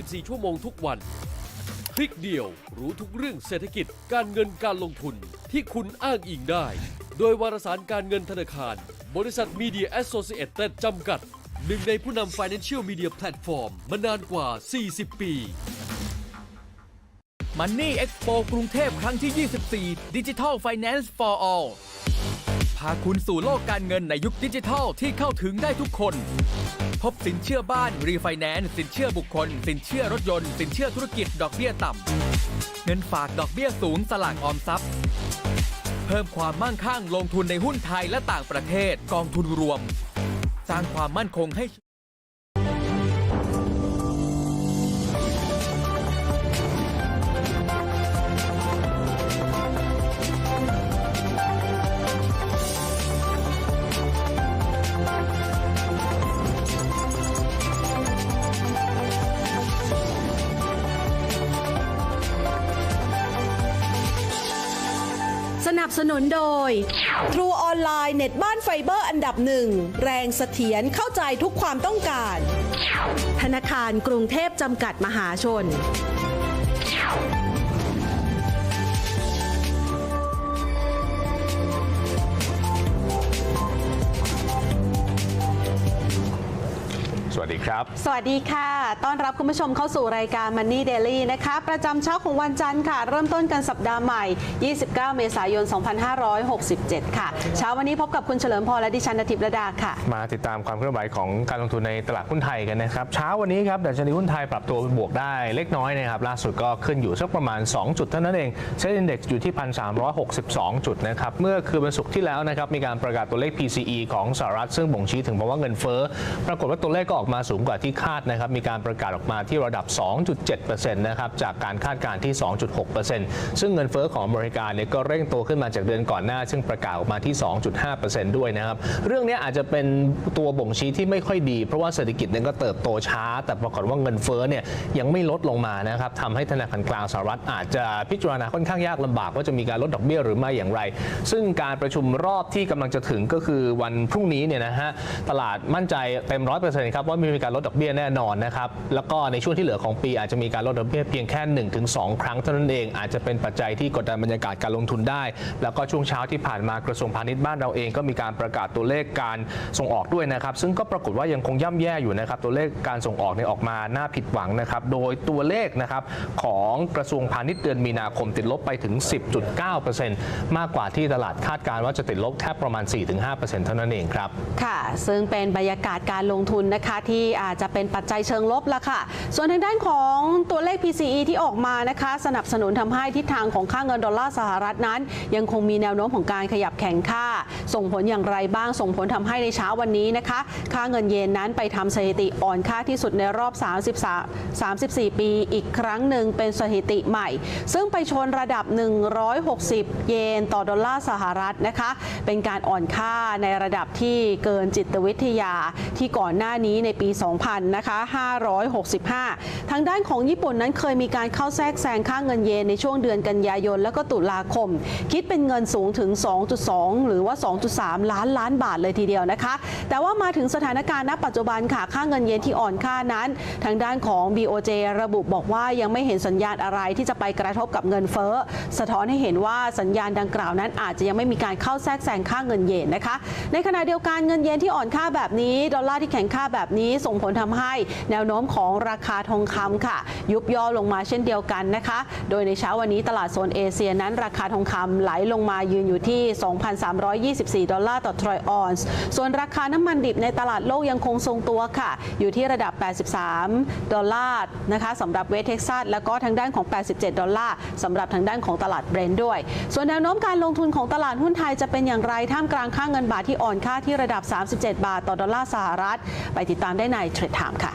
24 ชั่วโมงทุกวัน คลิกเดียวรู้ทุกเรื่องเศรษฐกิจการเงินการลงทุนที่คุณอ้างอิงได้ โดยวารสารการเงินธนาคาร บริษัทมีเดียแอสโซเ t ตจำกัด หนึ่งในผู้นำ Financial Media Platform มานานกว่า 40 ปี Money Expo กรุงเทพครั้งที่ 24 Digital Finance for All พาคุณสู่โลกการเงินในยุคดิจิทัลที่เข้าถึงได้ทุกคน พบสินเชื่อบ้าน รีไฟแนนซ์สินเชื่อบุคคล สินเชื่อรถยนต์ สินเชื่อธุรกิจดอกเบี้ยต่ำ เงินฝากดอกเบี้ยสูงสลากออมทรัพย์ เพิ่มความมั่งคั่งลงทุนในหุ้นไทยและต่างประเทศกองทุนรวม สร้างความมั่นคงให้ สนับสนุนโดย True Online เน็ตบ้านไฟเบอร์อันดับหนึ่ง แรงเสถียรเข้าใจทุกความต้องการ ธนาคารกรุงเทพจำกัดมหาชน ครับ สวัสดีค่ะ ต้อนรับคุณผู้ชมเข้าสู่รายการ Money Daily นะคะ ประจำเช้าของวันจันทร์ค่ะ เริ่มต้นกันสัปดาห์ใหม่ 29 เมษายน 2567 ค่ะ เช้าวันนี้พบกับคุณเฉลิมพรและดิฉันนทิพย์ระดาค่ะ มาติดตามความเคลื่อนไหวของการลงทุนในตลาดหุ้นไทยกันนะครับ เช้าวันนี้ครับดัชนีหุ้นไทยปรับตัวบวกได้เล็กน้อยนะครับ ล่าสุดก็ขึ้นอยู่สักประมาณ 2 จุดเท่านั้นเองเซ็นดี index อยู่ที่ 1,362 จุดนะครับ เมื่อคืนวันศุกร์ที่แล้วนะครับ มีการประกาศตัวเลข PCE ของสหรัฐซึ่งบ่งชี้ถึงภาวะเงินเฟ้อ ปรากฏว่าตัวเลขก็ออกมาสูงกว่าที่คาดนะครับ มีการประกาศออกมาที่ระดับ 2.7%นะครับจากการคาดการณ์ที่ 2.6%ซึ่งเงินเฟ้อของอเมริกาเนี่ยก็เร่งโตขึ้นมาจากเดือนก่อนหน้า ซึ่งประกาศออกมาที่ 2.5%ด้วยนะครับ เรื่องนี้อาจจะเป็นตัวบ่งชี้ที่ไม่ค่อยดี เพราะว่าเศรษฐกิจเนี่ยก็เติบโตช้า แต่ปรากฏว่าเงินเฟ้อเนี่ยยังไม่ลดลงมานะครับทำให้ธนาคารกลางสหรัฐอาจจะพิจารณาค่อนข้างยากลำบากว่าจะมีการลดดอกเบี้ยหรือไม่อย่างไร ซึ่งการประชุมรอบที่กำลังจะถึงก็คือวันพรุ่งนี้เนี่ยนะฮะตลาดมั่นใจเต็มร้อยเปอร์เซ็นต์ครับว่าม่มีการลดดอกเบี้ยแน่นอนนะครับ แล้วก็ในช่วงที่เหลือของปีอาจจะมีการลดดอกเบี้ยเพียงแค่ 1-2 ครั้งเท่านั้นเอง อาจจะเป็นปัจจัยที่กดดันบรรยากาศการลงทุนได้ แล้วก็ช่วงเช้าที่ผ่านมากระทรวงพาณิชย์บ้านเราเองก็มีการประกาศตัวเลขการส่งออกด้วยนะครับ ซึ่งก็ปรากฏว่ายังคงย่ำแย่อยู่นะครับ ตัวเลขการส่งออกเนี่ยออกมาน่าผิดหวังนะครับ โดยตัวเลขนะครับของกระทรวงพาณิชย์เดือนมีนาคมติดลบไปถึง 10.9%มากกว่าที่ตลาดคาดการณ์ว่าจะติดลบแค่ประมาณ 4-5%เท่านั้นเองครับ ค่ะ ซึ่งเป็นบรรยากาศการลงทุนนะคะที่อาจจะเป็นปัจจัยเชิงลบละค่ะ ส่วนทางด้านของตัวเลข PCE ที่ออกมานะคะ สนับสนุนทำให้ทิศทางของค่าเงินดอลลาร์สหรัฐนั้น ยังคงมีแนวโน้มของการขยับแข็งค่า ส่งผลอย่างไรบ้างส่งผลทำให้ในเช้าวันนี้นะคะ ค่าเงินเยนนั้นไปทำสถิติอ่อนค่าที่สุดในรอบ 33 34 ปีอีกครั้งหนึ่งเป็นสถิติใหม่ ซึ่งไปชนระดับ 160 เยนต่อดอลลาร์สหรัฐนะคะ เป็นการอ่อนค่าในระดับที่เกินจิตวิทยาที่ก่อนหน้านี้ในปี2000นะคะ565 ทางด้านของญี่ปุ่นนั้นเคยมีการเข้าแทรกแซงค่าเงินเยนในช่วงเดือนกันยายน แล้วก็ตุลาคม คิดเป็นเงินสูงถึง 2.2 หรือว่า 2.3 ล้านล้านบาทเลยทีเดียวนะคะ แต่ว่ามาถึงสถานการณ์ณปัจจุบันค่ะค่าเงินเยนที่อ่อนค่านั้น ทางด้านของ BOJ ระบุบอกว่ายังไม่เห็นสัญญาณอะไรที่จะไปกระทบกับเงินเฟ้อ สะท้อนให้เห็นว่าสัญญาณดังกล่าวนั้นอาจจะยังไม่มีการเข้าแทรกแซงค่าเงินเยนนะคะ ในขณะเดียวกันเงินเยนที่อ่อนค่าแบบนี้ ดอลลาร์ที่แข็งค่าแบบนี้สงผลทำให้แนวโน้มของราคาทองคำค่ะ ยุบย่อลงมาเช่นเดียวกันนะคะ โดยในเช้าวันนี้ตลาดโซนเอเชียนั้นราคาทองคำไหลลงมายืนอยู่ที่ 2,324 ดอลลาร์ต่อทรอยออนซ์ ส่วนราคาน้ำมันดิบในตลาดโลกยังคงทรงตัวค่ะ อยู่ที่ระดับ 83 ดอลลาร์นะคะสำหรับเวสเท็กซัสแล้วก็ทางด้านของ 87 ดอลลาร์สำหรับทางด้านของตลาดเบรนด์ด้วย ส่วนแนวโน้มการลงทุนของตลาดหุ้นไทยจะเป็นอย่างไรท่ามกลางค่าเงินบาทที่อ่อนค่าที่ระดับ 37 บาทต่อดอลลาร์สหรัฐ ไปติดตามได้ในเทรดไทม์ค่ะ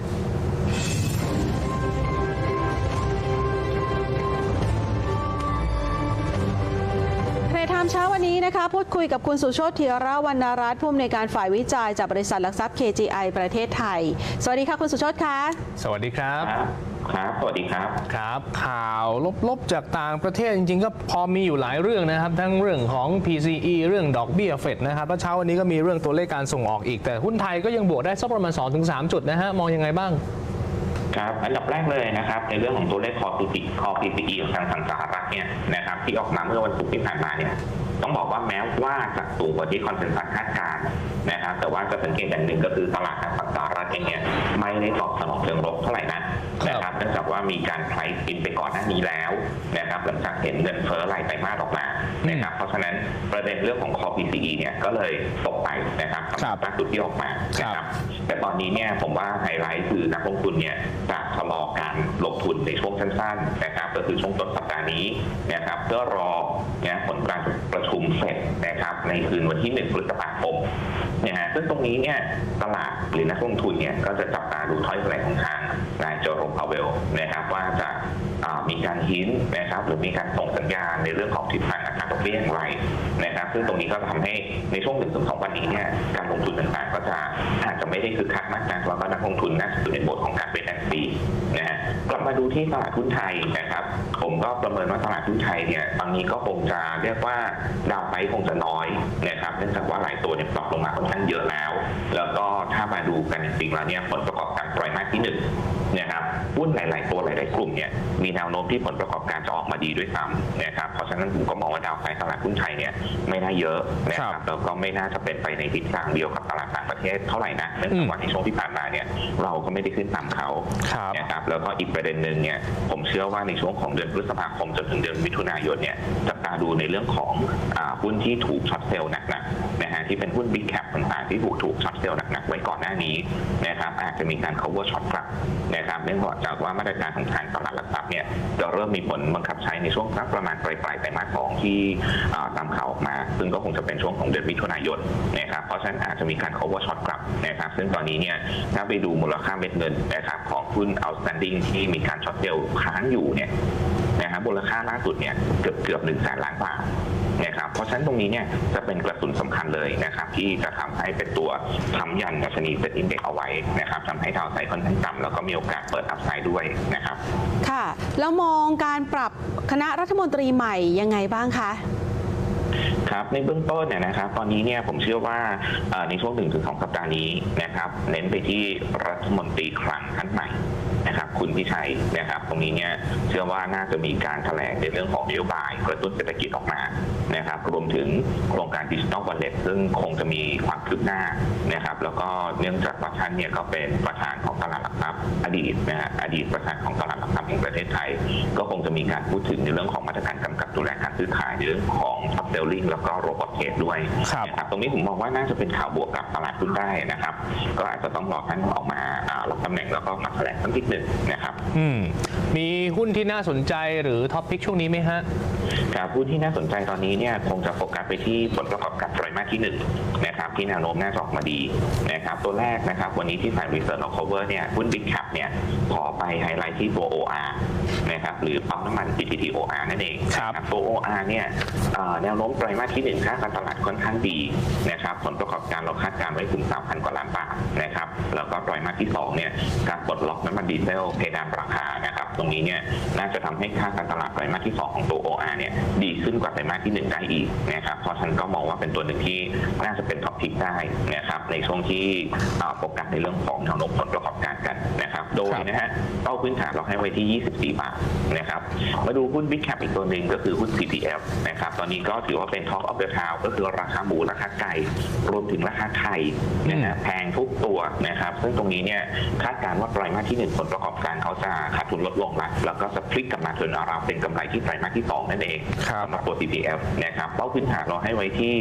ทรดไทม์เช้าวันนี้นะคะ พูดคุยกับคุณสุโชติเทียระวรรณรัตน์ผู้อำนวยการฝ่ายวิจัยจากบริษัทหลักทรัพย์ KGI ประเทศไทย สวัสดีค่ะคุณสุโชติคะสวัสดีครับครับ ครับ สวัสดีครับ ครับ ข่าวลบๆ จากต่างประเทศจริงๆ ก็พอมีอยู่หลายเรื่องนะครับ ทั้งเรื่องของ PCE เรื่องดอกเบี้ยเฟดนะครับแล้วเช้าวันนี้ก็มีเรื่องตัวเลขการส่งออกอีก แต่หุ้นไทยก็ยังบวกได้สักประมาณ 2-3 จุดนะฮะ มองยังไงบ้าง ครับอันดับแรกเลยนะครับ ในเรื่องของตัวเลขคอ PCE คอ PCE ของทางฝั่งสหรัฐเนี่ยนะครับที่ออกมาเมื่อวันศุกร์ที่ผ่านมาเนี่ยต้องบอกว่าแม้ว่าจะสูงกว่าที่คอนเซนแซสคาดการณ์นะครับแต่ว่าจะสังเกตอย่างหนึ่งก็คือตลาดทางฝั่งสหรัฐเองเนี่ยไม่ได้ตอบสนองเชิงลบเท่าไหร่นะ นะครับเนื่องจากว่ามีการไพรซ์อินไปก่อนหน้านี้แล้วนะครับหลังจากเห็นเงินเฟ้อรายไตรมาสออกมานะครับเพราะฉะนั้นประเด็นเรื่องของคอ PCE เนี่ยก็เลยตกไปนะครับสำหรับล่าสุดที่ออกมานะครับแต่ตอนนี้เนี่ยผมว่าไฮไลท์คือนักลงทุนเนี่ยจะชะลอการลงทุนในช่วงสั้นๆนะครับก็คือช่วงต้นสัปดาห์นี้นะครับเพื่อรอเนี่ยผลการประชุมเสร็จนะครับ ในคืนวันที่ 1 พฤษภาคมนะฮะซึ่งตรงนี้เนี่ยตลาดหรือนักลงทุนเนี่ยก็จะจับตาดูถ้อยแถลงของทางนายโจโรมพาวเวลนะครับว่าจะามีการหินนะครับหรือมีการส่งสัญญาณในเรื่องของทิศทางอัตราดอกเบี้ยอย่างไรนะครับซึ่งตรงนี้ก็ทำให้ในช่วงหนึ่งถึงสองวันนี้เนี่ยการลงทุนต่างๆ ก็จะอาจจะไม่ได้คึกคักมากนักแล้วก็นักลงทุนน่าจะอยู่ในโหมดของการเป็นแอนซี กลับมาดูที่ตลาดหุ้นไทยนะครับ ผมก็ประเมินว่าตลาดหุ้นไทยเนี่ยตอนนี้ก็คงจะเรียกว่าดาวไซคงจะน้อยนะครับเนื่องจากว่าหลายตัวเนี่ยปรับลงมาค่อนข้างเยอะแล้ว แล้วก็ถ้ามาดูกันจริงๆแล้วเนี่ยผลประ ไตรมาสที่หนึ่งนะครับหุ้นหลาย ๆ ตัวหลาย ๆ กลุ่มเนี่ยมีแนวโน้มที่ผลประกอบการจะออกมาดีด้วยซ้ำนะครับเพราะฉะนั้นผมก็มองว่าดาวไซด์ตลาดหุ้นไทยเนี่ยไม่น่าเยอะนะคครัรับบแล้วก็ไม่น่าจะเป็นไปในทิศทางเดียวกับตลาดต่างประเทศเท่าไหร่นะเนื่องจากว่าในช่วงที่ผ่านมาเนี่ยเราก็ไม่ได้ขึ้นตามเขาครับนะครับแล้วก็อีกประเด็นหนึ่งเนี่ยผมเชื่อว่าในช่วงของเดือนพฤษภาคมจนถึงเดือนมิถุนายนเนี่ยจับตาดูในเรื่องของอาหุ้นที่ถูกช็อตเซลล์หนักๆนะฮะที่เป็นหุ้นบิ๊กแคปต่างๆที่ถูกถูกช็อตเซลล์หนักๆไว้ก่อนหน้านี้นะครับอาจจะมีการ cover ช็อตกลับนะครับเนื่องจากว่ามาตรการของทางตลาดหลักทรัพย์เนี่ยจะเริ่มมีผลบังคับใช้ในช่วงสักประมาณปลายปลายไตรมาสสองที่ตามข่าวออกมา ซึ่งก็คงจะเป็นช่วงของเดือนมิถุนายนนะครับเพราะฉะนั้นอาจจะมีการ cover ช็อตกลับนะครับซึ่งตอนนี้เนี่ยถ้าไปดูมูลค่าเม็ดเงินนะครับของหุ้น outstanding ที่มีการช็อตเซลล์ค้างอยู่เนี่ยนะครับมูลค่าล่าสุดเนี่ยเกือบเกือบหนึ่งแสนล้านบาทนะครับเพราะฉะนั้นตรงนี้เนี่ยจะเป็นกระสุนสำคัญเลยนะครับที่จะทำให้เป็นตัวค้ำยันดัชนีเซ็ตอินเด็กเอาไว้นะครับทำให้ดาวไซด์ค่อนข้างต่ำแล้วก็มีโอกาสเปิดอัพไซด์ด้วยนะครับ ค่ะ แล้วมองการปรับคณะรัฐมนตรีใหม่ยังไงบ้างคะครับในเบื้องต้นเนี่ยนะครับ ตอนนี้เนี่ยผมเชื่อว่าเอ่อในช่วง1นถึงสสัปดาห์นี้นะครับ เน้นไปที่รัฐมนตรีคลังท่านใหม่นะครับ คุณพิชัยนะครับ ตรงนี้เนี่ยเชื่อว่าน่าจะมีการแถลงในเรื่องของนโยบายกระตุ้นเศรษฐกิจออกมานะครับรวมถึงโครงการดิจิ t a ลวอลเล็ตซึ่งคงจะมีความคืบหน้านะครับแล้วก็เนื่องจากว่าท่านเนี่ยก็เป็นประธานของตลาดหลักทรัพย์อดีตนะฮะอดีตประธานของตลาดหลักทรัพย์แห่งประเทศไทย ก็คงจะมีการพูดถึงในเรื่องของมาตรการกำกับดูแลการซื้อขายในเรื่องของท็อปเซลลิงแล้วก็โรบอทเทรดด้วยครับนะครับตรงนี้ผมมองว่าน่าจะเป็นข่าวบวกกับตลาดหุ้นได้นะครับ ก็อาจจะต้องรอท่านออกมาอ่ารับตำแหน่งแล้วก็มาแถลงสักนิดหนึ่งนะครับอืมมีหุ้นที่น่าสนใจหรือท็อปพิกช่วงนี้ไหมฮะครับหุ้นที่น่าสนใจตอนนี้เนี่ยคงจะโฟกัสไปที่ผลประกอบการไตรมาสที่หนึ่งนะครับที่แนวโน้มน่าจะออกมาดีนะครับตัวแรกนะครับวันนี้ที่ฝ่าย Research of Cover เนี่ยหุ้น Big Cap เนี่ยขอไปไฮไลท์ที่ตัว OR นะครับหรือปั๊มน้ำมัน PTT OR นั่นเองครับนะตัว OR เนี่ยเอ่อแนวโน้มไตรมาสที่หนึ่งค่าการตลาดค่อนข้างดีนะครับผลประกอบการเราคาดการณ์ไว้ถึง 3,000 กว่าล้านบาทนะครับแล้วก็ไตรมาสที่สองเนี่ยการปลดล็อกน้ำมันดีเซลเพดานราคานะครับ ตรงนี้เนี่ยน่าจะทำให้ค่าการตลาดไตรมาสที่สองของตัว OR เนี่ยดีขึ้นกว่าไตรมาสที่หนึ่งได้อีกนะครับเพราะฉะนันก็มองว่าเป็นตัวหนึ่งที่น่าจะเป็นท็อปพิกได้นะครับในช่วงที่เอ่อโฟกัสในเรื่องของแนวโน้มผลประกอบการกันนะครับโดยครับนะฮะเป้าพื้นฐานเราให้ไว้ที่ 24 บาทนะครับมาดูหุ้น Big Cap อีกตัวหนึ่งก็คือหุ้น CPF นะครับตอนนี้ก็ถือว่าเป็น Top of the Town ก็คือราคาหมูราคาไก่รวมถึงราคาไข่นะฮะแพงทุกตัวนะครับซึ่งตรงนี้เนี่ยคาดการณ์ว่าไตรมาสที่หนึ่งผลประกอบการเขาจะขาดทุนลดลงละแล้วก็จะพลิกกลับมาเทิร์นอาราเป็นกำไรที่ไตรมาสที่สองนั่นเองครับสำหรับตัว CPF นะครับเป้าพื้นฐานเราให้ไว้ที่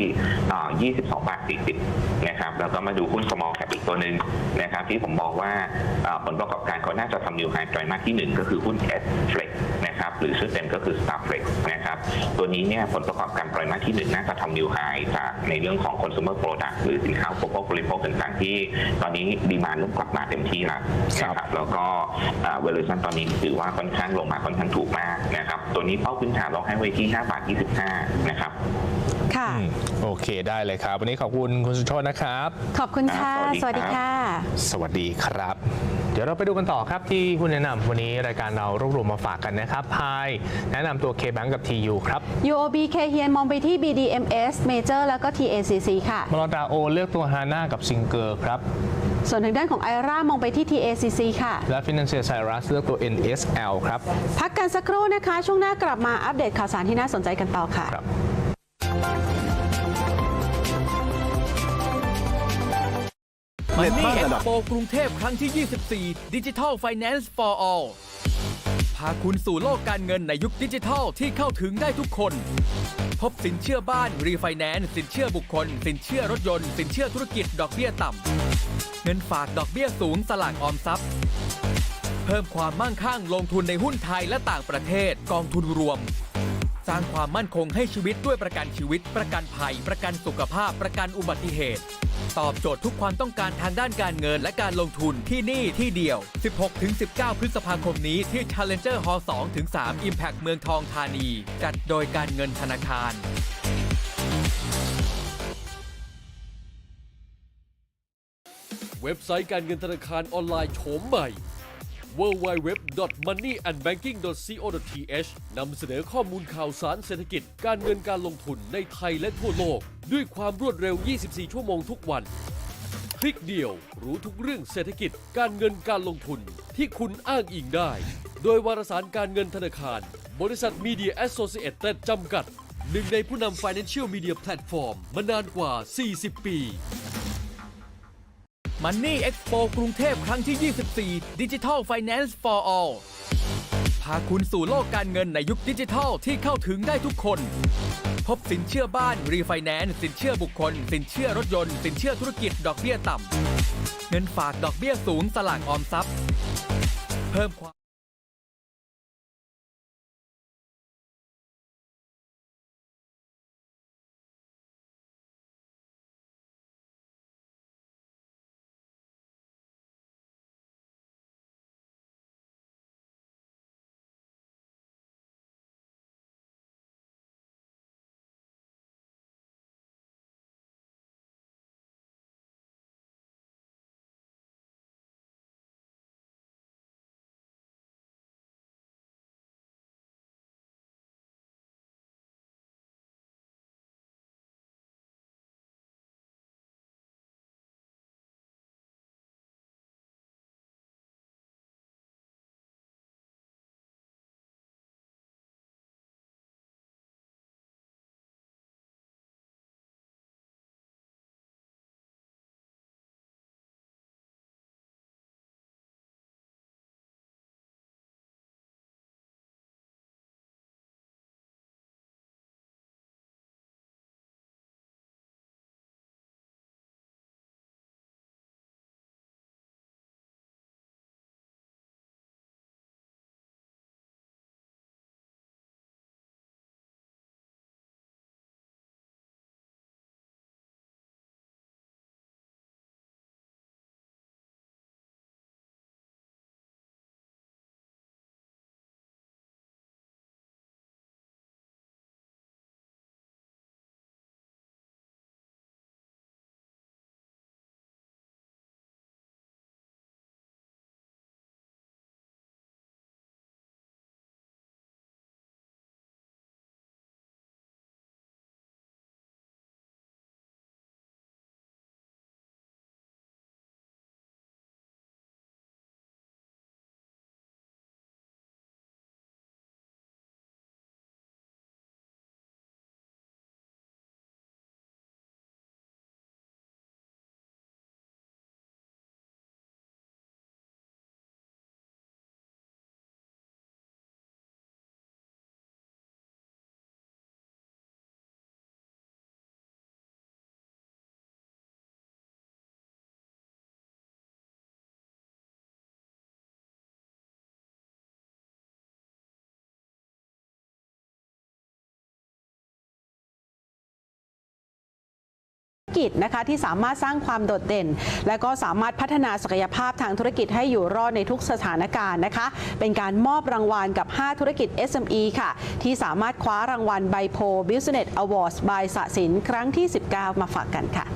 อ่า22 บาท 40 นะครับแล้วก็มาดูหุ้น small cap อีกตัวหนึ่งนะครับที่ผมบอกว่าอ่าผลประกอบการเขาน่าจะทำนิวไฮไตรมาสที่ 1 ก็คือหุ้น S Flex นะครับหรือชื่อเต็มก็คือ Star Flex นะครับตัวนี้เนี่ยผลประกอบการไตรมาสที่1น่าจะทำนิวไฮจากในเรื่องของ consumer product หรือสินค้าอุปโภคบริโภคต่างๆ ที่ตอนนี้ดีมานเริ่มกลับมาเต็มที่แล้วนะครับแล้วก็อ่า valuation ตอนนี้ถือว่าค่อนข้างลงมาค่อนข้างถูกมากนะครับตัวนี้เป้าพื้นฐานเราให้ไว้ที่5บาท25 นะครับค่ะอืมโอเคได้เลยครับ วันนี้ขอบคุณคุณสุโชตนะครับ ขอบคุณค่ะครับสสวัวัสสดีดีครับค่ะ สวัสดีครับ เดี๋ยวเราไปดูกันต่อครับที่หุ้นแนะนำวันนี้รายการเรารวบรวมมาฝากกันนะครับพายแนะนำตัว K-Bank กับ TU ครับ UOB เคเฮียนมองไปที่ BDMs Major แล้วก็ TACC ค่ะ มรดาโอเลือกตัวฮาน่ากับซิงเกอร์ครับ ส่วนทางด้านของไอร่ามองไปที่ TACC ค่ะ และ Financial Cyrus เลือกตัว NSL ครับ พักกันสักครู่นะคะ ช่วงหน้ากลับมาอัปเดตข่าวสารที่น่าสนใจกันต่อค่ะ ครับมันเน็ตนี่บ้านเอ็ระกดับ โปกรุงเทพครั้งที่ 24 Digital Finance for All พาคุณสู่โลกการเงินในยุคดิจิทัลที่เข้าถึงได้ทุกคน พบสินเชื่อบ้าน รีไฟแนนซ์สินเชื่อบุคคล สินเชื่อรถยนต์ สินเชื่อธุรกิจดอกเบี้ยต่ำ เงินฝากดอกเบี้ยสูงสลากออมทรัพย์ เพิ่มความมั่งคั่งลงทุนในหุ้นไทยและต่างประเทศ กองทุนรวม สร้างความมั่นคงให้ชีวิตด้วยประกันชีวิต ประกันภัย ประกันสุขภาพ ประกันอุบัติเหตุ ตอบโจทย์ทุกความต้องการทางด้านการเงินและการลงทุนที่นี่ที่เดียว 16-19 พฤษภาคมนี้ที่ Challenger Hall 2-3 Impact เมืองทองธานี จัดโดยการเงินธนาคารเว็บไซต์การเงินธนาคารออนไลน์โฉมใหม่ www.moneyandbanking.co.th นำเสนอข้อมูลข่าวสารเศรษฐกิจ การเงินการลงทุนในไทยและทั่วโลก ด้วยความรวดเร็ว 24 ชั่วโมงทุกวัน คลิกเดียว รู้ทุกเรื่องเศรษฐกิจ การเงินการลงทุนที่คุณอ้างอิงได้ โดยวารสารการเงินธนาคาร บริษัทมีเดียแอสโซเชตเต็ดจำกัด หนึ่งในผู้นำ Financial Media Platform มานานกว่า 40 ปี มันนี่เอ็กโปกรุงเทพครั้งที่ 24 Digital Finance for All พาคุณสู่โลกการเงินในยุคดิจิทัลที่เข้าถึงได้ทุกคน พบสินเชื่อบ้าน รีไฟแนนซ์สินเชื่อบุคคล สินเชื่อรถยนต์ สินเชื่อธุรกิจดอกเบี้ยต่ำ เงินฝากดอกเบี้ยสูงสลากออมทรัพย์ เพิ่มความ กิจนะคะที่สามารถสร้างความโดดเด่น และก็สามารถพัฒนาศักยภาพทางธุรกิจให้อยู่รอดในทุกสถานการณ์นะคะ เป็นการมอบรางวัลกับ 5 ธุรกิจ SME ค่ะ ที่สามารถคว้ารางวัลไบโพ Business Awards by สะสินครั้งที่ 19 มาฝากกันค่ะ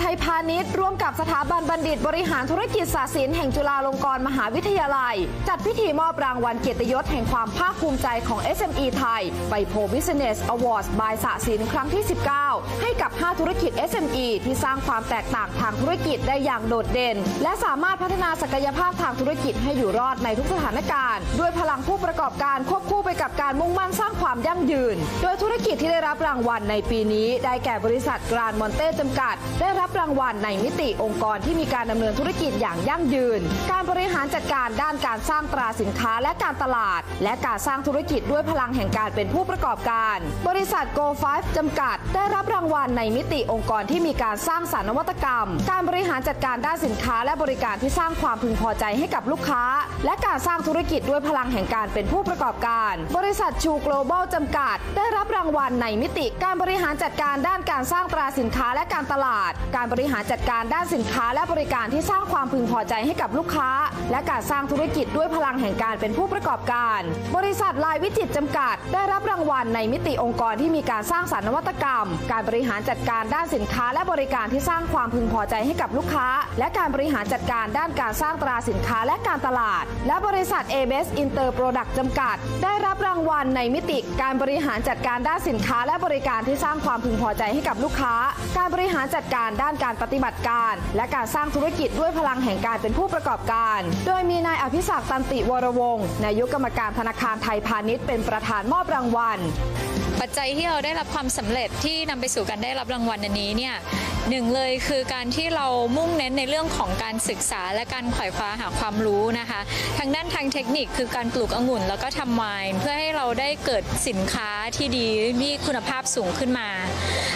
ไทยพาณิชย์ร่วมกับสถาบันบัณฑิต บริหารธุรกิจศาสตร์ศิลป์แห่งจุฬาลงกรณ์มหาวิทยาลัย จัดพิธีมอบรางวัลเกียรติยศแห่งความภาคภูมิใจของ SME ไทยไปโพ Business Awards by สะสินครั้งที่ 19 ให้กับ 5 ธุรกิจ SME ที่สร้างความแตกต่างทางธุรกิจได้อย่างโดดเด่น และสามารถพัฒนาศักยภาพทางธุรกิจให้อยู่รอดในทุกสถานการณ์ ด้วยพลังผู้ประกอบการควบคู่ไปกับการมุ่งมั่นสร้างความยั่งยืน โดยธุรกิจที่ได้รับรางวัลในปีนี้ ได้แก่บริษัทกรานมอนเต้จำกัด ได้รับรางวัลในมิติองค์กรที่มีการดำเนินธุรกิจอย่างยั่งยืน การบริหารจัดการด้านการสร้างตราสินค้าและการตลาด และการสร้างธุรกิจด้วยพลังแห่งการเป็นผู้ประกอบการ บริษัท Go 5จำกัด ได้รับรางวัลในมิติองค์กรที่มีการสร้างสรรค์นวัตกรรม การบริหารจัดการด้านสินค้า และบริการที่สร้างความพึงพอใจให้กับลูกค้า และการสร้างธุรกิจด้วยพลังแห่งการเป็นผู้ประกอบการ บริษัทชู Global จำกัด ได้รับรางวัลในมิติการบริหารจัดการด้านการสร้างตราสินค้าและการตลาดการบริหารจัดการด้านสินค้าและบริการที่สร้างความพึงพอใจให้กับลูกค้า และการสร้างธุรกิจด้วยพลังแห่งการเป็นผู้ประกอบการ บริษัทลายวิจิตจำกัด ได้รับรางวัลในมิติองค์กรที่มีการสร้างสรรค์นวัตกรรม การบริหารจัดการด้านสินค้าและบริการที่สร้างความพึงพอใจให้กับลูกค้า และการบริหารจัดการด้านการสร้างตราสินค้าและการตลาด และบริษัท a b s Inter Product จำกัด ได้รับรางวัลในมิติการบริหารจัดการด้านสินค้าและบริการที่สร้างความพึงพอใจให้กับลูกค้า การบริหารจัดการด้านการปฏิบัติการ และการสร้างธุรกิจด้วยพลังแห่งการเป็นผู้ประกอบการ โดยมีนายอภิศักดิ์ตันติวรวงศ์นายกกรรมการธนาคารไทยพาณิชย์เป็นประธานมอบรางวัล ปัจจัยที่เราได้รับความสำเร็จที่นำไปสู่การได้รับรางวัลอันนี้เนี่ยหนึ่งเลยคือการที่เรามุ่งเน้นในเรื่องของการศึกษาและการไขว่คว้าหาความรู้นะคะ ทางด้านทางเทคนิคคือการปลูกองุ่นแล้วก็ทำไวน์เพื่อให้เราได้เกิดสินค้าที่ดีมีคุณภาพสูงขึ้นมา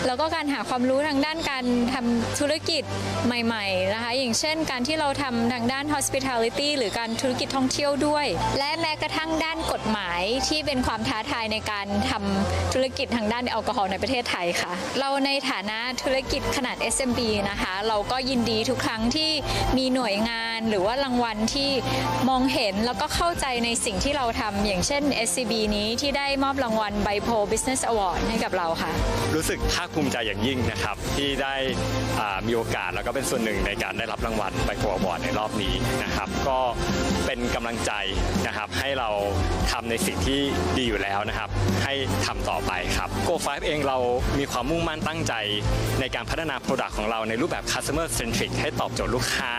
แล้วก็การหาความรู้ทางด้านการทำธุรกิจใหม่ๆนะคะ อย่างเช่น การที่เราทำทางด้าน hospitality หรือการธุรกิจท่องเที่ยวด้วย และแม้กระทั่งด้านกฎหมายที่เป็นความท้าทายในการทำธุรกิจทางด้านแอลกอฮอล์ในประเทศไทยค่ะ เราในฐานะธุรกิจขนาด SMB นะคะ เราก็ยินดีทุกครั้งที่มีหน่วยงานหรือว่ารางวัลที่มองเห็นแล้วก็เข้าใจในสิ่งที่เราทำอย่างเช่น SCB นี้ที่ได้มอบรางวัล b i p o Business Award ให้กับเราค่ะ รู้สึกภาคภูมิใจอย่างยิ่งนะครับ ที่ได้มีโอกาสแล้วก็เป็นส่วนหนึ่งในการได้รับรางวัลไบโพบอร์ดในรอบนี้นะครับ ก็เป็นกำลังใจนะครับให้เราทำในสิ่งที่ดีอยู่แล้วนะครับ ให้ทำต่อไปครับ Go 5 เองเรามีความมุ่งมั่นตั้งใจ ในการพัฒนา Product ของเราในรูปแบบ Customer Centric ให้ตอบโจทย์ลูกค้า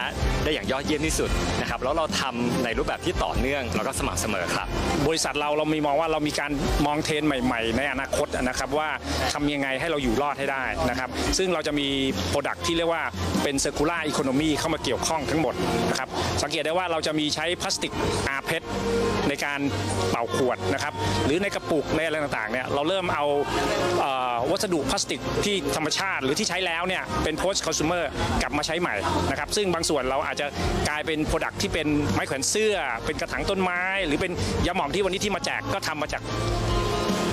ได้อย่างยอดเยี่ยมที่สุดนะครับแล้วเราทำในรูปแบบที่ต่อเนื่องแล้วก็สม่ำเสมอครับ บริษัทเราเรามีมองว่าเรามีการมองเทรนด์ใหม่ ๆ ในอนาคตนะครับว่าทำยังไงให้เราอยู่รอดให้ได้นะครับ ซึ่งเราจะมีโปรดักที่เรียกว่าเป็น circular economy เข้ามาเกี่ยวข้องทั้งหมดนะครับสังเกตได้ว่าเราจะมีใช้พลาสติกอาเพชในการเป่าขวดนะครับหรือในกระปุกในอะไรต่างๆเนี่ยเราเริ่มเอาเอ่อวัสดุพลาสติกที่ธรรมชาติ หรือที่ใช้แล้วเนี่ยเป็น post consumer กลับมาใช้ใหม่นะครับซึ่งบางส่วนเราอาจจะกลายเป็นโปรดักที่เป็นไม้แขวนเสื้อ เป็นกระถางต้นไม้ หรือเป็นยาหมองที่วันนี้ที่มาแจกก็ทำมาจาก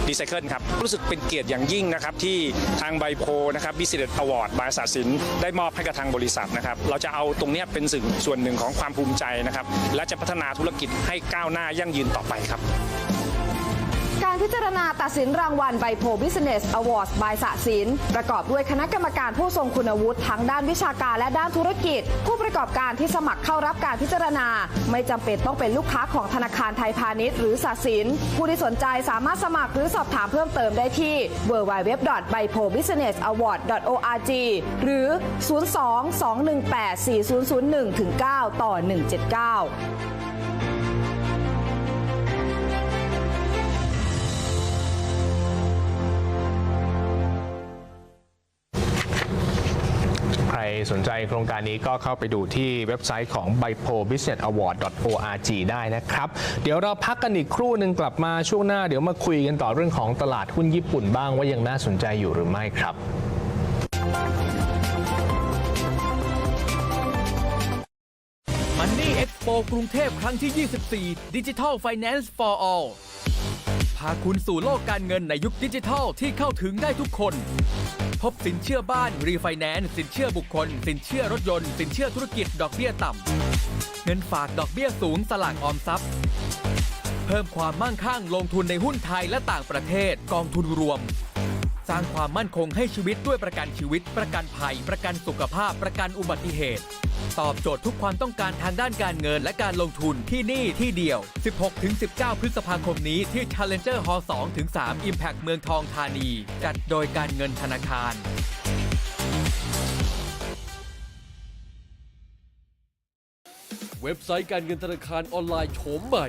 รีไซเคิลครับรู้สึกเป็นเกียรติอย่างยิ่งนะครับที่ทางไบโพนะครับบิสเนสอวอร์ดบริษัทสินได้มอบให้กับทางบริษัทนะครับเราจะเอาตรงนี้เป็นสิ่งส่วนหนึ่งของความภูมิใจนะครับและจะพัฒนาธุรกิจให้ก้าวหน้ายั่งยืนต่อไปครับ การพิจารณาตัดสินรางวัลไบโพ Business Awards by สะสิน ประกอบด้วยคณะกรรมการผู้ทรงคุณวุฒิทั้งด้านวิชาการและด้านธุรกิจ ผู้ประกอบการที่สมัครเข้ารับการพิจารณา ไม่จำเป็นต้องเป็นลูกค้าของธนาคารไทยพาณิชย์หรือสะสิน ผู้ที่สนใจสามารถสมัครหรือสอบถามเพิ่มเติมได้ที่ www.baipobusinessaward.org หรือ 02-218-4001-9 ต่อ 179 สนใจโครงการนี้ก็เข้าไปดูที่เว็บไซต์ของ b i p o business award org ได้นะครับ เดี๋ยวเราพักกันอีกครู่หนึ่งกลับมาช่วงหน้า เดี๋ยวมาคุยกันต่อเรื่องของตลาดหุ้นญี่ปุ่นบ้างว่ายังน่าสนใจอยู่หรือไม่ครับ Money Expo กโปกรุงเทพครั้งที่ 24 Digital Finance for All าคุณสู่โลกการเงินในยุคดิจิทัลที่เข้าถึงได้ทุกคน พบสินเชื่อบ้านรีไฟแนนซ์สินเชื่อบุคคล สินเชื่อรถยนต์ สินเชื่อธุรกิจดอกเบี้ยต่ำ เงินฝากดอกเบี้ยสูงสลากออมทรัพย์ เพิ่มความมั่งคั่งลงทุนในหุ้นไทยและต่างประเทศกองทุนรวมสสร้างความมั่นคงให้ชีวิตด้วยประกันชีวิต ประกันภัย ประกันสุขภาพ ประกันอุบัติเหตุ ตอบโจทย์ทุกความต้องการทางด้านการเงินและการลงทุนที่นี่ที่เดียว 16-19 พฤษภาคมนี้ที่ Challenger Hall 2-3 Impact เมืองทองธานี จัดโดยการเงินธนาคารเว็บไซต์การเงินธนาคารออนไลน์โฉมใหม่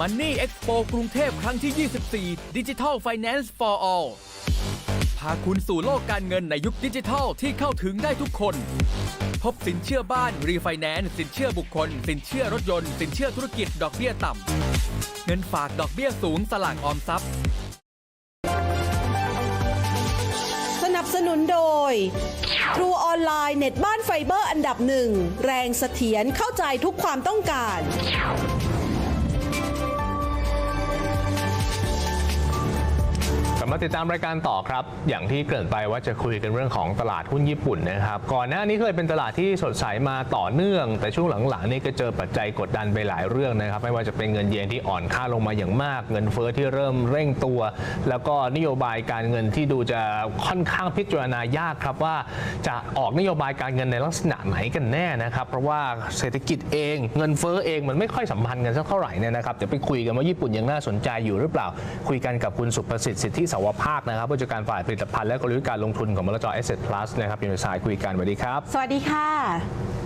Money Expo กรุงเทพครั้งที่ 24 Digital Finance for All พาคุณสู่โลกการเงินในยุคดิจิทัลที่เข้าถึงได้ทุกคน พบสินเชื่อบ้าน รีไฟแนนซ์สินเชื่อบุคคล สินเชื่อรถยนต์ สินเชื่อธุรกิจดอกเบี้ยต่ำ เงินฝากดอกเบี้ยสูงสลากออมทรัพย์ สนับสนุนโดย True ออนไลน์เน็ตบ้านไฟเบอร์อันดับหนึ่ง แรงเสถียรเข้าใจทุกความต้องการ บมาติดตามรายการต่อครับ อย่างที่เกริ่นไปว่าจะคุยกันเรื่องของตลาดหุ้นญี่ปุ่นนะครับ ก่อนหน้านี้เคยเป็นตลาดที่สดใสมาต่อเนื่อง แต่ช่วงหลังๆนี่ก็เจอปัจจัยกดดันไปหลายเรื่องนะครับ ไม่ว่าจะเป็นเงินเยนที่อ่อนค่าลงมาอย่างมาก เงินเฟ้อที่เริ่มเร่งตัว แล้วก็นโยบายการเงินที่ดูจะค่อนข้างพิจารณายากครับว่าจะออกนโยบายการเงินในลักษณะไหนกันแน่นะครับ เพราะว่าเศรษฐกิจเองเงินเฟ้อเองมันไม่ค่อยสัมพันธ์กันสักเท่าไหร่เนี่ยนะครับเดี๋ยวไปคุยกันว่าญี่ปุ่นยังน่าสนใจอยู่หรือเปล่า คุยกันกับคุณสุประสิทธิ์สิทธิสวภาคนะครับผู้จัดการฝ่ายผลิตภัณฑ์และกลยุทธ์การลงทุนของมรจ Asset Plus นะครับอยู่ในสายคุยกันสวัสดีครับ สวัสดีค่ะ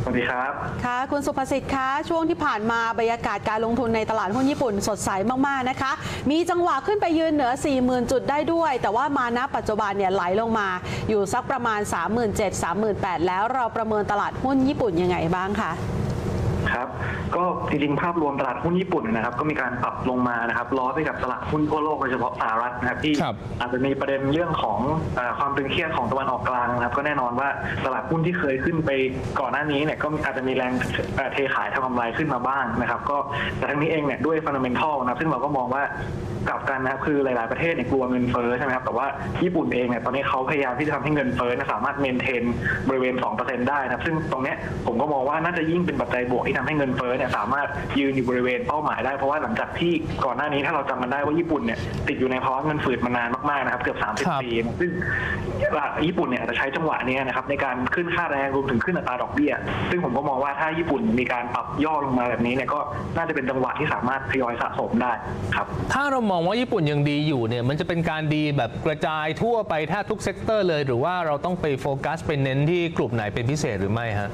สวัสดีครับ ค่ะ คุณสุภสิทธิ์คะช่วงที่ผ่านมาบรรยากาศการลงทุนในตลาดหุ้นญี่ปุ่นสดใสมาก ๆ นะคะ มีจังหวะขึ้นไปยืนเหนือ 40,000 จุดได้ด้วย แต่ว่ามาณปัจจุบันเนี่ยไหลลงมาอยู่สักประมาณ 37,000-38,000 แล้วเราประเมินตลาดหุ้นญี่ปุ่นยังไงบ้างคะ ครับ ก็จริงๆภาพรวมตลาดหุ้นญี่ปุ่นนะครับ ก็มีการปรับลงมานะครับล้อไปกับตลาดหุ้นทั่วโลกโดยเฉพาะสหรัฐนะครับที่ครับอาจจะมีประเด็นเรื่องของเออความตึงเครียดของตะวันออกกลางนะครับ ก็แน่นอนว่าตลาดหุ้นที่เคยขึ้นไปก่อนหน้านี้เนี่ยก็อาจจะมีแรงเอ่อเทขายทำกำไรขึ้นมาบ้างนะครับ ก็แต่ทั้งนี้เองเนี่ยด้วยฟันเดเมนทัลนะครับซึ่งเราก็มองว่ากลับกันนะครับคือหลาย ๆ ประเทศเนี่ยกลัวเงินเฟ้อใช่ไหมครับแต่ว่าญี่ปุ่นเองเนี่ยตอนนี้เขาพยายามที่จะทำให้เงินเฟ้อเนี่ยสามารถเมนเทนบริเวณ 2%ได้นะครับ ซึ่งตรงเนี้ยผมก็มองว่าน่าจะยิ่งเป็นปัจจัยบวกที่ทำให้เงินเฟ้อเนี่ยสามารถยืนอยู่บริเวณเป้าหมายได้เพราะว่าหลังจากที่ก่อนหน้านี้ถ้าเราจำมันได้ว่าญี่ปุ่นเนี่ยติดอยู่ในภาวะเงินฝืดมานานมากๆนะครับเกือบครับ30 ปีนะซึ่งญี่ปุ่นเนี่ยอาจจะใช้จังหวะนี้นะครับในการขึ้นค่าแรงรวมถึงขึ้นอัตราดอกเบี้ย ซึ่งผมก็มองว่าถ้าญี่ปุ่นมีการปรับย่อลงมาแบบนี้เนี่ยก็น่าจะเป็นจังหวะที่สามารถทยอยสะสมได้ครับถ้าเรามองว่าญี่ปุ่นยังดีอยู่เนี่ยมันจะเป็นการดีแบบกระจายทั่วไปแทบทุกเซกเตอร์เลย หรือว่าเราต้องไปโฟกัสไปเน้นที่กลุ่มไหนเป็นพิเศษหรือไม่ฮะ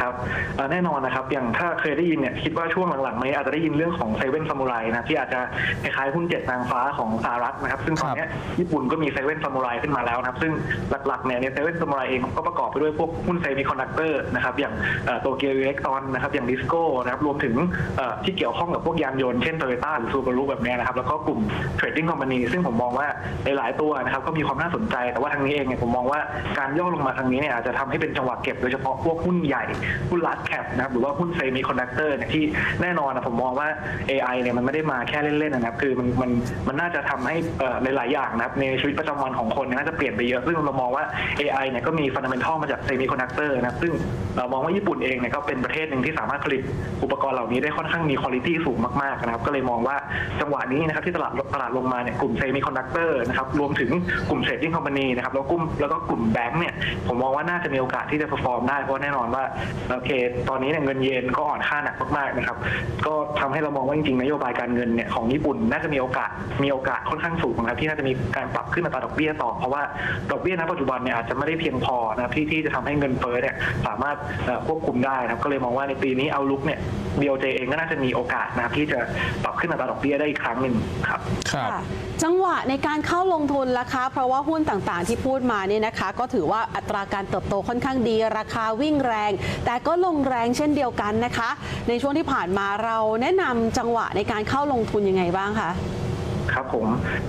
ครับเอ่อแน่นอนนะครับอย่างถ้าเคยได้ยินเนี่ยคิดว่าช่วงหลังๆมานี้อาจจะได้ยินเรื่องของเซเว่นซามูไรนะที่อาจจะคล้ายๆหุ้นเจ็ดนางฟ้าของสหรัฐนะครับ ซึ่งตอนเนี้ยญี่ปุ่นก็มีเซเว่นซามูไรขึ้นมาแล้วนะครับ ซึ่งหลักๆเนี่ยในเซเว่นซามูไรเองก็ประกอบไปด้วยพวกหุ้นเซมิคอนดักเตอร์นะครับอย่างโตเกียวอิเล็กตรอนนะครับอย่างดิสโก้นะครับรวมถึงเอ่อที่เกี่ยวข้องกับพวกยานยนต์เช่นโตโยต้าหรือซูบารุแบบเนี้ยนะครับแล้วก็กลุ่มเทรดดิ้งคอมพานีซึ่งผมมองว่าหลายๆตัวนะครับก็มีความน่าสนใจแต่ว่าทางนี้เองเนี่ยผมมองว่าการย่อลงมาทางนี้เนี่ยอาจจะทำให้เป็นจังหวะเก็บโดยเฉพาะพวกหุ้นใหญ่หุ้นลัดแคปนะครับหรือว่าหุ้นเซมิคอนดักเตอร์เนี่ยที่แน่นอนนะผมมองว่า AI เนี่ยมันไม่ได้มาแค่เล่นๆนะครับคือมันมันมันน่าจะทำให้หลายๆอย่างนะครับในชีวิตประจำวันของคนน่าจะเปลี่ยนไปเยอะซึ่งเรามองว่า AI เนี่ยก็มีฟันดัมเบลทัลมาจากเซมิคอนดักเตอร์นะครับซึ่งเรามองว่าญี่ปุ่นเองเนี่ยก็เป็นประเทศหนึ่งที่สามารถผลิตอุปกรณ์เหล่านี้ได้ค่อนข้างมีคุณภาพสูงมากๆนะครับก็เลยมองว่าจังหวะนี้นะครับที่ตลาดตลาดลงมาเนี่ยกลุ่มเซมิคอนดักเตอร์นะครับรวมถึงกลุ่มเทรดดิ้งคอมพานีนะครับแล้วกลุ่มแล้วก็กลุ่มแบงก์เนี่ยผมมองว่าน่าจะมีโอกาสที่จะ perform ได้เพราะแน่นอนว่าโอเค ตอนนี้เนี่ยเงินเยนก็อ่อนค่าหนักมากๆนะครับ ก็ทำให้เรามองว่าจริงๆนโยบายการเงินเนี่ยของญี่ปุ่นน่าจะมีโอกาสมีโอกาสค่อนข้างสูงนะครับที่น่าจะมีการปรับขึ้นอัตราดอกเบี้ยต่อเพราะว่าดอกเบี้ยณปัจจุบันเนี่ยอาจจะไม่ได้เพียงพอนะครับที่ที่จะทำให้เงินเฟ้อเนี่ยสามารถควบคุมได้นะครับก็เลยมองว่าในปีนี้เอาลุกเนี่ย BOJ เองก็น่าจะมีโอกาสนะครับที่จะปรับ ขึ้นอัตราดอกเบี้ยได้อีกครั้งหนึ่งครับ ค่ะจังหวะในการเข้าลงทุนล่ะคะ เพราะว่าหุ้นต่างๆที่พูดมาเนี่ยนะคะ ก็ถือว่าอัตราการเติบโตค่อนข้างดี ราคาวิ่งแรง แต่ก็ลงแรงเช่นเดียวกันนะคะ ในช่วงที่ผ่านมาเราแนะนำจังหวะในการเข้าลงทุนยังไงบ้างคะ ครับผม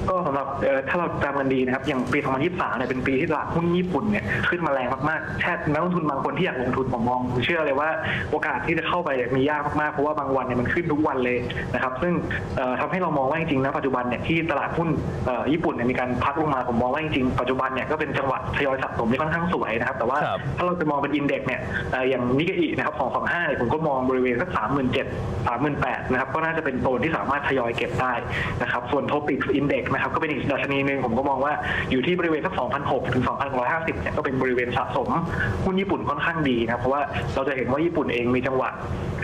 ก็สำหรับเอ่อถ้าเราจำกันดีนะครับ อย่างปี 2023 เนี่ยเป็นปีที่ตลาดหุ้นญี่ปุ่นเนี่ยขึ้นมาแรงมากๆแค่นักลงทุนบางคนที่อยากลงทุนผมมองผมเชื่อเลยว่าโอกาสที่จะเข้าไปเนี่ยมียากมากๆเพราะว่าบางวันเนี่ยมันขึ้นทุกวันเลยนะครับ ซึ่งเอ่อทำให้เรามองว่าจริงๆนะปัจจุบันเนี่ยที่ตลาดหุ้นเอ่อญี่ปุ่นเนี่ยมีการพักลงมาผมมองว่าจริงๆปัจจุบันเนี่ยก็เป็นจังหวะทยอยสะสมที่ค่อนข้างสวยนะครับ แต่ว่าครับถ้าเราจะมองเป็นอินเด็กซ์เนี่ยเอ่ออย่างนิกเกอินะครับของของห้าเนี่ยผมก็มองบริเวณสักสามหมื่นเจ็ดสามหมื่นแปดนะครับก็น่าจะเป็นโซนที่สามารถทยอยเก็บได้นะครับส่วนโทปิกอินเด็กนะครับก็เป็นอีกดัชนีหนึ่งผมก็มองว่าอยู่ที่บริเวณสัก2,006ถึง2,150เนี่ยก็เป็นบริเวณสะสมหุ้นญี่ปุ่นค่อนข้างดีนะครับเพราะว่าเราจะเห็นว่าญี่ปุ่นเองมีจังหวะ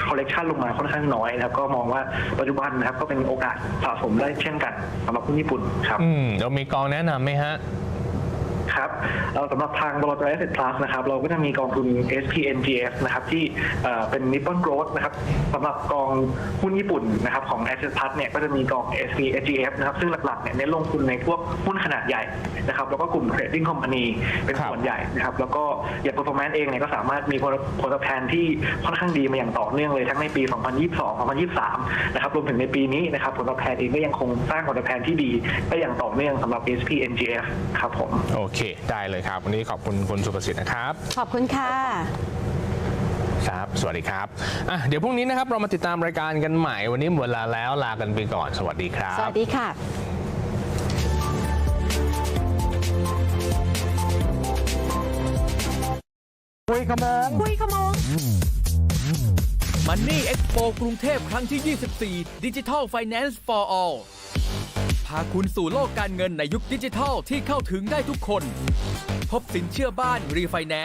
คอลเลกชันลงมาค่อนข้างน้อยนะครับก็มองว่าปัจจุบันนะครับก็เป็นโอกาสสะสมได้เช่นกันสำหรับหุ้นญี่ปุ่นครับอืมเรามีกองแนะนำไหมฮะ ครับเอ่อสำหรับทางบลจ Asset Plus นะครับเราก็จะมีกองทุน SPNGF นะครับที่เอ่อเป็น Nippon Growth นะครับสำหรับกองหุ้นญี่ปุ่นนะครับของ Asset Plus เนี่ยก็จะมีกอง SPNGF นะครับซึ่งหลักๆเนี่ยเน้นลงทุนในพวกหุ้นขนาดใหญ่นะครับแล้วก็กลุ่ม Trading Company เป็นครับส่วนใหญ่นะครับแล้วก็อย่าง performance เองเนี่ยก็สามารถมีผลผลตอบแทนที่ค่อนข้างดีมาอย่างต่อเนื่องเลยทั้งในปี 2022 2023 นะครับรวมถึงในปีนี้นะครับผลตอบแทนเองก็ยังคงสร้างผลตอบแทนที่ดีได้อย่างต่อเนื่องสำหรับ SPNGF ครับผมโอเคได้เลยครับ วันนี้ขอบคุณคุณสุประสิทธิ์นะครับ ขอบคุณค่ะ ครับ สวัสดีครับอะเดี๋ยวพรุ่งนี้นะครับเรามาติดตามรายการกันใหม่ วันนี้หมดเวลาแล้วลากันไปก่อน สวัสดีครับสวัสดีค่ะ Money Expo กรุงเทพครั้งที่ 24 Digital Finance for All พาคุณสู่โลกการเงินในยุคดิจิทัลที่เข้าถึงได้ทุกคน พบสินเชื่อบ้านรีไฟแนนซ์